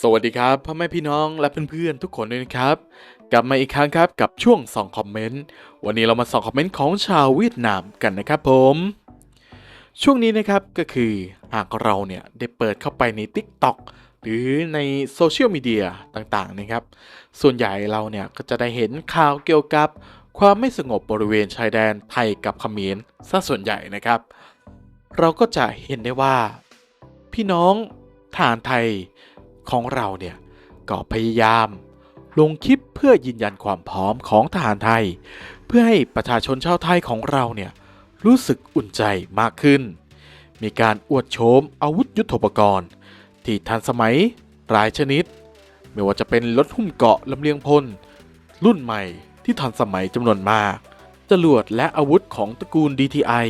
สวัสดีครับพ่อแม่พี่น้องและเพื่อนๆทุกคนด้วยนะครับ กลับมาอีกครั้งครับกับช่วงส่องคอมเมนต์วันนี้เรามาส่องคอมเมนต์ของชาวเวียดนามกันนะครับผม ช่วงนี้นะครับก็คือหากเราเนี่ยได้เปิดเข้าไปใน TikTok หรือในโซเชียลมีเดียต่างๆนะครับ ส่วนใหญ่เราเนี่ยก็จะได้เห็นข่าวเกี่ยวกับความไม่สงบบริเวณชายแดนไทยกับเขมรซะส่วนใหญ่นะครับ เราก็จะเห็นได้ว่า พี่น้องทหารไทย ของเราเนี่ยก็พยายามลงคลิปเพื่อยืนยันความพร้อมของทหารไทย เพื่อให้ประชาชนชาวไทยของเราเนี่ยรู้สึกอุ่นใจมากขึ้น มีการอวดโฉมอาวุธยุทโธปกรณ์ ที่ทันสมัยหลายชนิด ไม่ว่าจะเป็นรถหุ้มเกราะลำเลียงพล รุ่นใหม่ที่ทันสมัยจำนวนมากจรวดและอาวุธของตระกูล DTI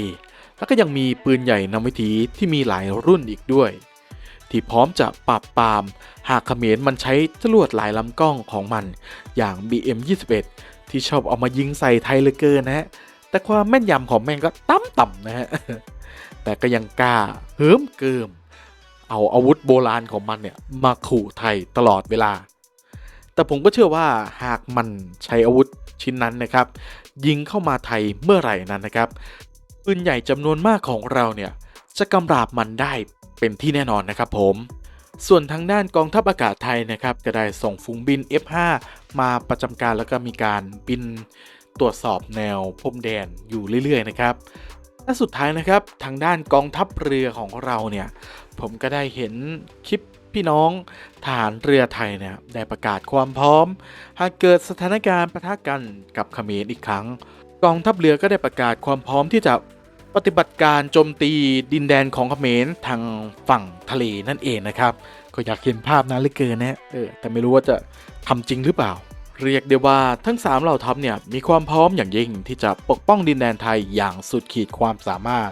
แล้วก็ยังมีปืนใหญ่นำวิถีที่มีหลายรุ่นอีกด้วย ที่พร้อมจะปราบปราม หากเขมรมันใช้จรวดหลายลำกล้องของมัน อย่าง BM21 ที่ชอบเอามายิงใส่ไทยเลยเกินนะฮะ แต่ความแม่นยำของแม่งก็ต่ำต่ำนะฮะ แต่ก็ยังกล้าเหิมเกิม เอาอาวุธโบราณของมันเนี่ยมาขู่ไทยตลอดเวลา แต่ผมก็เชื่อว่าหากมันใช้อาวุธชิ้นนั้นนะครับ ยิงเข้ามาไทยเมื่อไหร่นั้นนะครับปืนใหญ่จำนวนมากของเราเนี่ยจะกำราบมันได้ เป็นที่แน่นอนนะครับผมส่วนทางด้านกองทัพอากาศไทยนะครับก็ได้ส่งฝูงบิน F5 มาประจำการแล้วก็มีการบินตรวจสอบแนวพรมแดนอยู่เรื่อยๆนะครับและสุดท้ายนะครับทางด้านกองทัพเรือของเราเนี่ยผมก็ได้เห็นคลิปพี่น้องทหารเรือไทยเนี่ยได้ประกาศความพร้อม หากเกิดสถานการณ์ปะทะกันกับเขมรอีกครั้ง กองทัพเรือก็ได้ประกาศความพร้อมที่จะ ปฏิบัติการโจมตีดินแดนของเขมรทางฝั่งทะเลนั่นเองนะครับ ก็อยากเห็นภาพนั้นเหลือเกินนะเออแต่ไม่รู้ว่าจะทำจริงหรือเปล่า เรียกได้ว่าทั้ง 3 เหล่าทัพเนี่ยมีความพร้อมอย่างยิ่งที่จะปกป้องดินแดนไทยอย่างสุดขีดความสามารถ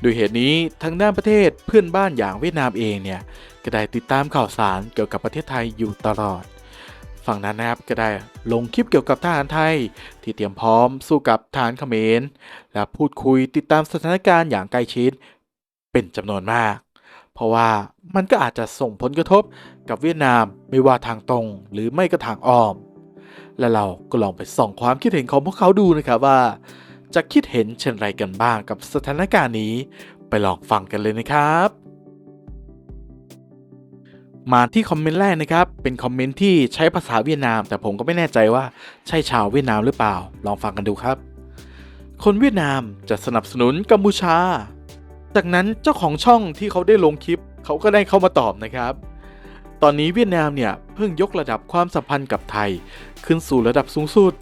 โดยเหตุนี้ทางด้านประเทศเพื่อนบ้านอย่างเวียดนามเองเนี่ยก็ได้ติดตามข่าวสารเกี่ยวกับประเทศไทยอยู่ตลอด ฝั่งนั้นนะครับก็ได้ลงคลิปเกี่ยวกับทหารไทย ที่เตรียมพร้อมสู้กับทหารเขมร และพูดคุยติดตามสถานการณ์อย่างใกล้ชิด เป็นจำนวนมาก เพราะว่ามันก็อาจจะส่งผลกระทบกับเวียดนามไม่ว่าทางตรงหรือไม่ก็ทางอ้อม และเราก็ลองไปส่องความคิดเห็นของพวกเขาดูนะครับว่า จะคิดเห็นเช่นไรกันบ้างกับสถานการณ์นี้ ไปลองฟังกันเลยนะครับ มาที่คอมเมนต์แรกนะครับ เป็นคอมเมนต์ที่ใช้ภาษาเวียดนาม แต่ผมก็ไม่แน่ใจว่าใช่ชาวเวียดนามหรือเปล่า ลองฟังกันดูครับ คนเวียดนามจะสนับสนุนกัมพูชา จากนั้นเจ้าของช่องที่เขาได้ลงคลิป เขาก็ได้เข้ามาตอบนะครับ ตอนนี้เวียดนามเนี่ยเพิ่งยกระดับความสัมพันธ์กับไทย ขึ้นสู่ระดับสูงสุด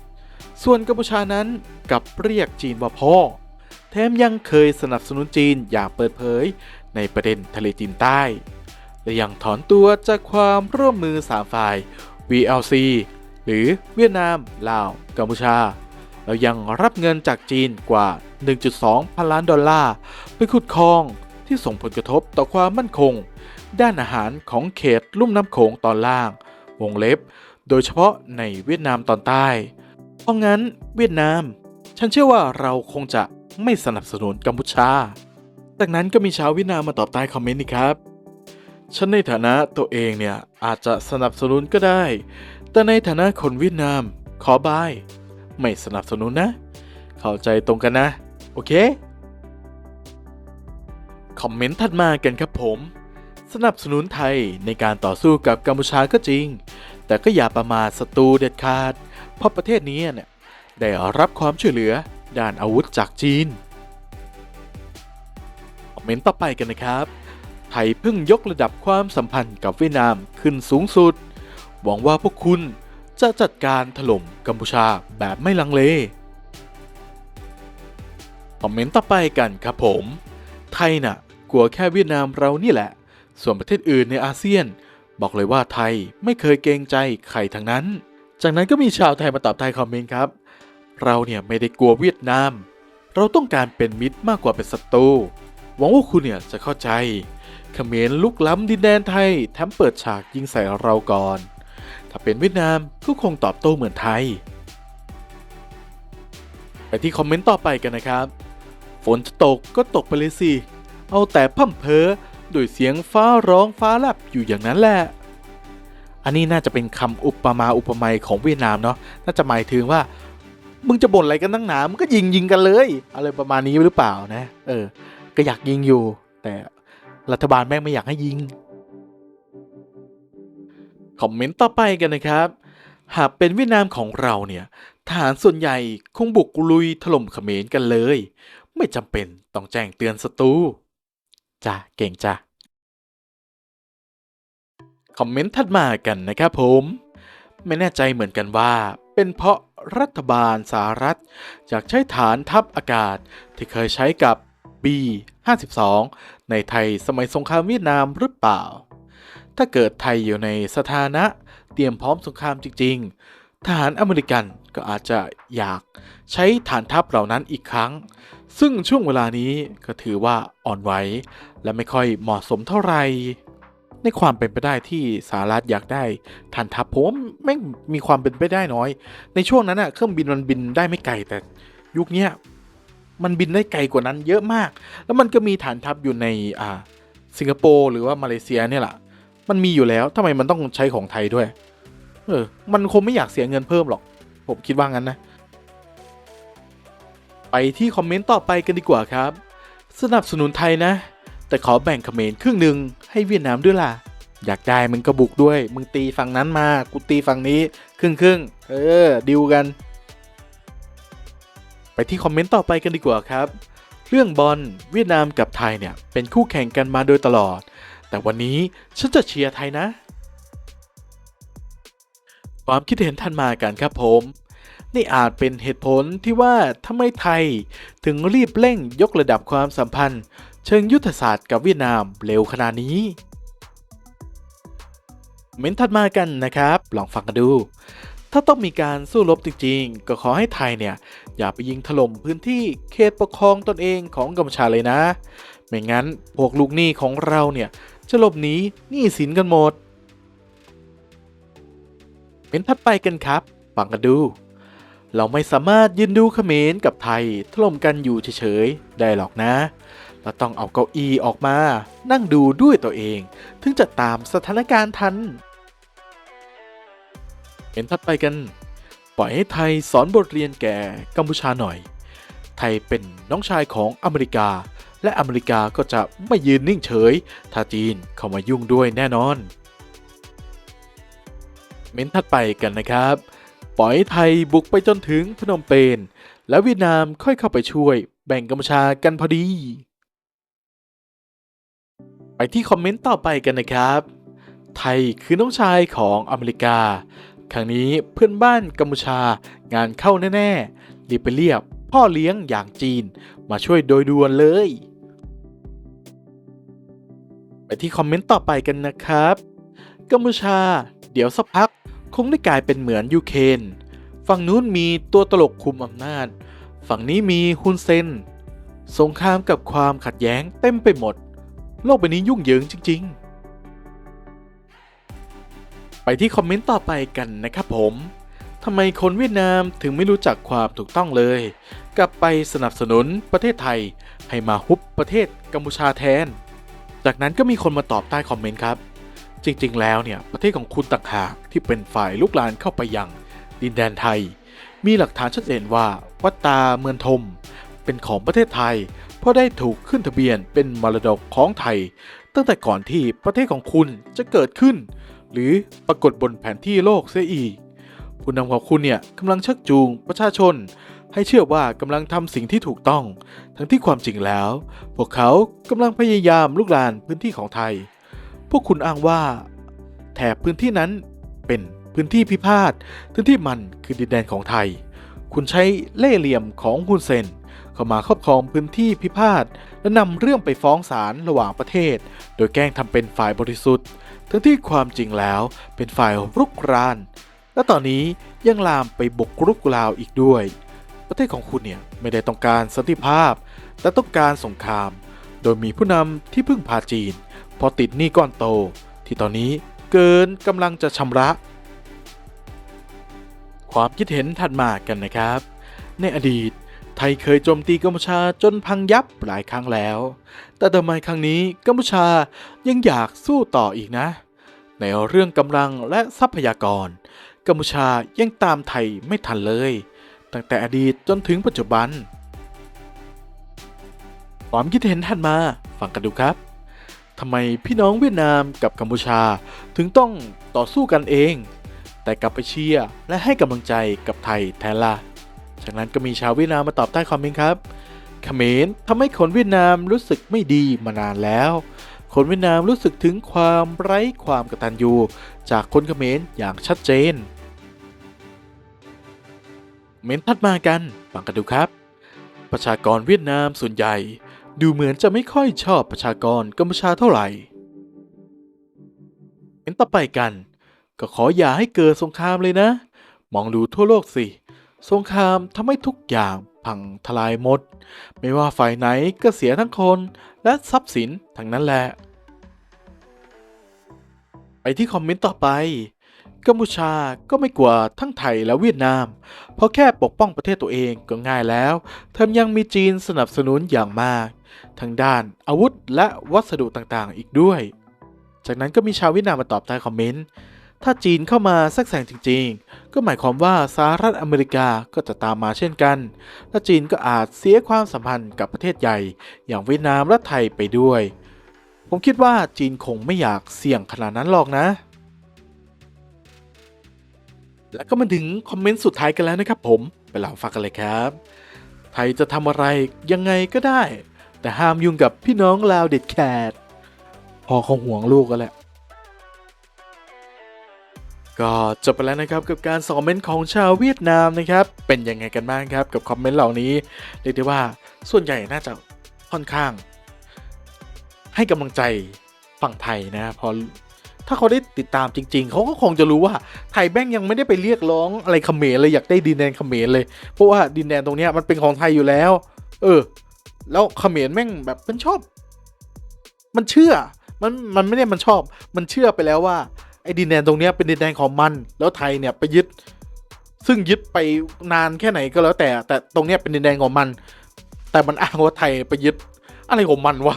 ส่วนกัมพูชานั้นกับเรียกจีนว่าพ่อ แถมยังเคยสนับสนุนจีนอย่างเปิดเผย ในประเด็นทะเลจีนใต้ และยังถอนตัวจากความร่วมมือ3ฝ่าย VLC หรือเวียดนาม ลาว กัมพูชา แล้วยังรับเงินจากจีนกว่า 1.2 พันล้านดอลลาร์ไปขุดคลองที่ส่งผลกระทบต่อความมั่นคง ด้านอาหารของเขตลุ่มน้ำโขงตอนล่าง วงเล็บ โดยเฉพาะในเวียดนามตอนใต้ เพราะงั้นเวียดนาม ฉันเชื่อว่าเราคงจะไม่สนับสนุนกัมพูชา จากนั้นก็มีชาวเวียดนามมาตอบใต้คอมเมนต์นี่ครับ ฉันในฐานะตัวเองเนี่ยอาจจะสนับสนุนก็ได้ แต่ในฐานะคนเวียดนาม ขอบาย ไม่สนับสนุนนะ เข้าใจตรงกันนะ โอเค คอมเมนต์ถัดมากันครับผม สนับสนุนไทยในการต่อสู้กับกัมพูชาก็จริง แต่ก็อย่าประมาทศัตรูเด็ดขาด เพราะประเทศนี้เนี่ยได้รับความช่วยเหลือด้านอาวุธจากจีน คอมเมนต์ต่อไปกันนะครับ ไทยเพิ่งยกระดับความสัมพันธ์กับเวียดนามขึ้นสูงสุด หวังว่าพวกคุณจะจัดการถล่มกัมพูชาแบบไม่ลังเล คอมเมนต์ต่อไปกันครับผม ไทยน่ะ กลัวแค่เวียดนามเรานี่แหละ ส่วนประเทศอื่นในอาเซียน บอกเลยว่าไทยไม่เคยเกรงใจใครทั้งนั้น จากนั้นก็มีชาวไทยมาตอบใต้คอมเมนต์ครับ เราเนี่ยไม่ได้กลัวเวียดนาม เราต้องการเป็นมิตรมากกว่าเป็นศัตรู หวังว่าคุณเนี่ยจะเข้าใจ เขมรลุกล้ำดินแดนไทยแถมเปิดฉากยิงใส่เราก่อน ถ้าเป็นเวียดนามก็คงตอบโต้เหมือนไทย ไปที่คอมเมนต์ต่อไปกันนะครับ ฝนจะตกก็ตกไปเลยสิ เอาแต่พ่ำเพ้อด้วยเสียงฟ้าร้องฟ้าแลบอยู่อย่างนั้นแหละ อันนี้น่าจะเป็นคำอุปมาอุปไมยของเวียดนามเนาะ น่าจะหมายถึงว่ามึงจะบ่นอะไรกันตั้งหนามึงก็ยิงยิงกันเลย อะไรประมาณนี้หรือเปล่านะ เออ ก็อยากยิงอยู่ แต่ รัฐบาลแม่งไม่อยากให้ยิง คอมเมนต์ต่อไปกันนะครับ หากเป็นเวียดนามของเราเนี่ยทหารส่วนใหญ่คงบุกลุยถล่มเขมรกันเลย ไม่จำเป็นต้องแจ้งเตือนศัตรูจ้ะเก่งจ้ะคอมเมนต์ถัดมากันนะครับผม ไม่แน่ใจเหมือนกันว่า เป็นเพราะรัฐบาลสหรัฐอยากใช้ฐานทัพอากาศที่เคยใช้กับ B-52 ในไทยสมัยสงครามเวียดนามหรือเปล่า ถ้าเกิดไทยอยู่ในสถานะเตรียมพร้อมสงครามจริง ๆ ทหารอเมริกันก็อาจจะอยากใช้ฐานทัพเหล่านั้นอีกครั้ง ซึ่งช่วงเวลานี้ก็ถือว่าอ่อนไหวและไม่ค่อยเหมาะสมเท่าไหร่ในความเป็นไปได้ที่สหรัฐอยากได้ฐานทัพผมว่าแม่มีความเป็นไปได้น้อย ในช่วงนั้นอะเครื่องบินมันบินได้ไม่ไกลแต่ยุคนี้ มันบินได้ไกลกว่านั้นเยอะมาก แล้วมันก็มีฐานทัพอยู่ในอ่าสิงคโปร์หรือว่ามาเลเซียเนี่ยแหละมันมีอยู่แล้วทำไมมันต้องใช้ของไทยด้วย เออ มันคงไม่อยากเสียเงินเพิ่มหรอก ผมคิดว่างั้นนะ ไปที่คอมเมนต์ต่อไปกันดีกว่าครับ สนับสนุนไทยนะ แต่ขอแบ่งเขมรครึ่งหนึ่งให้เวียดนามด้วยล่ะ อยากได้มึงก็บุกด้วย มึงตีฝั่งนั้นมา กูตีฝั่งนี้ ครึ่งครึ่งเออ ดิวกัน ไปที่คอมเมนต์ต่อไปกันดีกว่าครับ เรื่องบอลเวียดนามกับไทยเนี่ยเป็นคู่แข่งกันมาโดยตลอด แต่วันนี้ฉันจะเชียร์ไทยนะ ความคิดเห็นทันมากันครับผม นี่อาจเป็นเหตุผลที่ว่าทำไมไทย ถึงรีบเร่งยกระดับความสัมพันธ์ เชิงยุทธศาสตร์กับเวียดนามเร็วขนาดนี้เม้นถัดมากันนะครับ ลองฟังกันดู ถ้าต้องมีการสู้รบจริงๆ ก็ขอให้ไทยเนี่ย อย่าไปยิงถล่มพื้นที่เขตปกครองตนเองของกัมพูชาเลยนะ ไม่งั้นพวกลูกหนี้ของเราเนี่ยจะหลบหนีหนี้สินกันหมด เป็นถัดไปกันครับฟังกันดู เราไม่สามารถยืนดูเขมรกับไทยถล่มกันอยู่เฉยๆได้หรอกนะเราต้องเอาเก้าอี้ออกมา นั่งดูด้วยตัวเอง ถึงจะตามสถานการณ์ทัน เห็นถัดไปกัน ปล่อยให้ไทยสอนบทเรียนแก่กัมพูชาหน่อย ไทยเป็นน้องชายของอเมริกา และอเมริกาก็จะไม่ยืนนิ่งเฉย ถ้าจีนเข้ามายุ่งด้วยแน่นอน เม้นถัดไปกันนะครับ ปล่อยให้ไทยบุกไปจนถึงพนมเปญแล้วเวียดนามค่อยเข้าไปช่วย แบ่งกัมพูชากันพอดี ไปที่คอมเมนต์ต่อไปกันนะครับ ไทยคือน้องชายของอเมริกา ครั้งนี้เพื่อนบ้านกัมพูชางานเข้าแน่ๆรีบไปเรียกพ่อเลี้ยงอย่างจีนมาช่วยโดยด่วนเลย ไปที่คอมเมนต์ต่อไปกันนะครับ กัมพูชา เดี๋ยวสักพักคงได้กลายเป็นเหมือนยูเครนฝั่งนู้นมีตัวตลกคุมอำนาจ ฝั่งนี้มีฮุนเซน สงครามกับความขัดแย้งเต็มไปหมด โลกใบนี้ยุ่งเหยิงจริง ๆ ไปที่คอมเมนต์ต่อไปกันนะครับผมทำไมคนเวียดนามถึงไม่รู้จักความถูกต้องเลย กลับไปสนับสนุนประเทศไทย ให้มาฮุบประเทศกัมพูชาแทน จากนั้นก็มีคนมาตอบใต้คอมเมนต์ครับ จริงๆ แล้วเนี่ยประเทศของคุณต่างหากที่เป็นฝ่ายลุกลานเข้าไปยัง ดินแดนไทย มีหลักฐานชัดเจนว่าวัดตาเมืองทม เป็นของประเทศไทย เพราะได้ถูกขึ้นทะเบียนเป็นมรดกของไทย ตั้งแต่ก่อนที่ประเทศของคุณจะเกิดขึ้น หรือปรากฏบนแผนที่โลกเสียอีก ผู้นำของคุณเนี่ยกำลังชักจูงประชาชน ให้เชื่อว่ากำลังทำสิ่งที่ถูกต้อง ทั้งที่ความจริงแล้ว พวกเขากำลังพยายามลุกลานพื้นที่ของไทย พวกคุณอ้างว่า แถบพื้นที่นั้นเป็นพื้นที่พิพาททั้งที่มันคือดินแดนของไทย คุณใช้เล่ห์เหลี่ยมของฮุนเซนเข้ามาครอบครองพื้นที่พิพาท และนำเรื่องไปฟ้องศาลระหว่างประเทศ โดยแกล้งทำเป็นฝ่ายบริสุทธิ์ ทั้งที่ความจริงแล้วเป็นฝ่ายรุกราน และตอนนี้ยังลามไปบุกรุกลาวอีกด้วย ประเทศของคุณเนี่ยไม่ได้ต้องการสันติภาพ แต่ต้องการสงคราม โดยมีผู้นำที่พึ่งพาจีน พอติดหนี้ก้อนโต ที่ตอนนี้เกินกำลังจะชำระ ความคิดเห็นถัดมากันนะครับ ในอดีต ไทยเคยโจมตีกัมพูชาจนพังยับหลายครั้งแล้ว แต่ทำไมครั้งนี้กัมพูชายังอยากสู้ต่ออีกนะ ในเรื่องกำลังและทรัพยากร กัมพูชายังตามไทยไม่ทันเลย ตั้งแต่อดีตจนถึงปัจจุบัน ความคิดเห็นถัดมาฟังกันดูครับทำไมพี่น้องเวียดนามกับกัมพูชาถึงต้องต่อสู้กันเอง แต่กลับไปเชียร์และให้กำลังใจกับไทยแทนละ จากนั้นก็มีชาวเวียดนามมาตอบใต้คอมเมนต์ครับเขมรทำให้คนเวียดนามรู้สึกไม่ดีมานานแล้ว คนเวียดนามรู้สึกถึงความไร้ความกตัญญูจากคนเขมรอย่างชัดเจน เมนทัดมากันฟังกันดูครับ ประชากรเวียดนามส่วนใหญ่ ดูเหมือนจะไม่ค่อยชอบประชากรกัมพูชาเท่าไหร่เมนต่อไปกัน ก็ขออย่าให้เกิดสงครามเลยนะ มองดูทั่วโลกสิ สงครามทำให้ทุกอย่างพังทลายหมด ไม่ว่าฝ่ายไหนก็เสียทั้งคนและทรัพย์สินทั้งนั้นแหละ ไปที่คอมเมนต์ต่อไป กัมพูชาก็ไม่กลัวทั้งไทยและเวียดนาม เพราะแค่ปกป้องประเทศตัวเองก็ง่ายแล้วแถมยังมีจีนสนับสนุนอย่างมาก ทั้งด้านอาวุธและวัสดุต่างๆ อีกด้วย จากนั้นก็มีชาวเวียดนามมาตอบใต้คอมเมนต์ ถ้าจีนเข้ามาแทรกแซงจริง ๆ ก็หมายความว่าสหรัฐอเมริกาก็จะตามมาเช่นกัน และจีนก็อาจเสียความสัมพันธ์กับประเทศใหญ่ อย่างเวียดนามและไทยไปด้วย ผมคิดว่าจีนคงไม่อยากเสี่ยงขนาดนั้นหรอกนะ แล้วก็มาถึงคอมเมนต์สุดท้ายกันแล้วนะครับผม ไปลองฟังกันเลยครับ ไทยจะทำอะไรยังไงก็ได้ แต่ห้ามยุ่งกับพี่น้องลาวเด็ดขาดพอเขาห่วงลูกกันแหละ ก็จบไปแล้วนะครับกับการสอบคอมเมนต์ของชาวเวียดนามนะครับเป็นยังไงกันบ้างครับกับคอมเมนต์เหล่านี้เรียกได้ว่าส่วนใหญ่น่าจะค่อนข้าง ให้กำลังใจฝั่งไทยนะพอถ้าเขาได้ติดตามจริง ๆ เขาก็คงจะรู้ว่าไทยแบงยังไม่ได้ไปเรียกร้องอะไรเขมรเลยอยากได้ดินแดนเขมรเลยเพราะว่าดินแดนตรงนี้มันเป็นของไทยอยู่แล้ว เออ แล้วเขมรแม่งแบบมันชอบ มันเชื่อมันมันไม่ได้มันชอบ มันเชื่อไปแล้วว่า ไอ้ดินแดนตรงเนี้ยเป็นดินแดนของมัน แล้วไทยเนี่ยไปยึด ซึ่งยึดไปนานแค่ไหนก็แล้วแต่ แต่ตรงเนี้ยเป็นดินแดนของมัน แต่มันอ้างว่าไทยไปยึด อะไรของมันวะ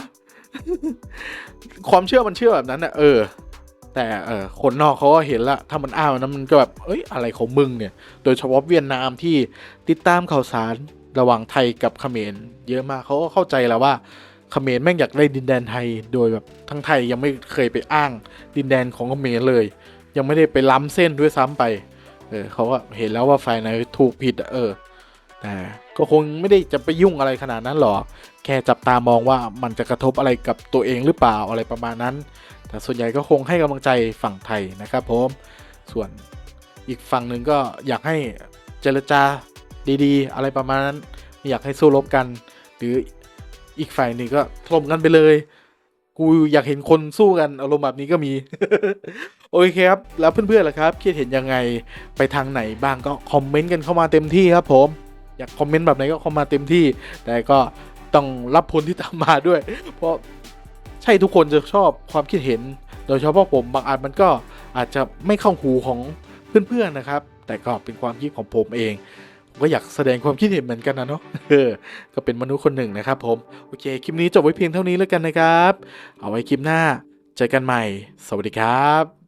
ความเชื่อมันเชื่อแบบนั้นนะเออ แต่เออคนนอกเขาก็เห็นละถ้ามันอ้างแบบนั้นมันก็แบบเอ้ยอะไรของมึงเนี่ย โดยเฉพาะเวียดนามที่ติดตามข่าวสารระหว่างไทยกับเขมรเยอะมากเขาก็เข้าใจแล้วว่า เขมรแม่งอยากได้ดินแดนไทย โดยแบบทั้งไทยยังไม่เคยไปอ้างดินแดนของเขมรเลย ยังไม่ได้ไปล้ำเส้นด้วยซ้ำไป เออเขาก็เห็นแล้วว่าฝ่ายไหนถูกผิดเออแต่ก็คงไม่ได้จะไปยุ่งอะไรขนาดนั้นหรอกแค่จับตามองว่ามันจะกระทบอะไรกับตัวเองหรือเปล่าอะไรประมาณนั้น แต่ส่วนใหญ่ก็คงให้กำลังใจฝั่งไทยนะครับผมส่วนอีกฝั่งหนึ่งก็อยากให้เจรจาดีๆ อะไรประมาณนั้น อยากให้สู้รบกัน หรือ อีกฝ่ายหนึ่งก็ถล่มกันไปเลย กูอยากเห็นคนสู้กันอารมณ์แบบนี้ก็มี โอเคครับ แล้วเพื่อนๆล่ะครับคิดเห็นยังไงไปทางไหนบ้างก็คอมเมนต์กันเข้ามาเต็มที่ครับผมอยากคอมเมนต์แบบไหนก็เข้ามาเต็มที่ แต่ก็ต้องรับผลที่ตามมาด้วย เพราะใช่ทุกคนจะชอบความคิดเห็น โดยเฉพาะผมบางอันมันก็อาจจะไม่เข้าหูของเพื่อนๆนะครับ แต่ก็เป็นความคิดของผมเอง ก็อยากแสดงความคิดเห็นเหมือนกันนะเนาะเออก็เป็นมนุษย์คนหนึ่งนะครับผม โอเค คลิปนี้จบไว้เพียงเท่านี้แล้วกันนะครับ เอาไว้คลิปหน้า เจอกันใหม่ สวัสดีครับ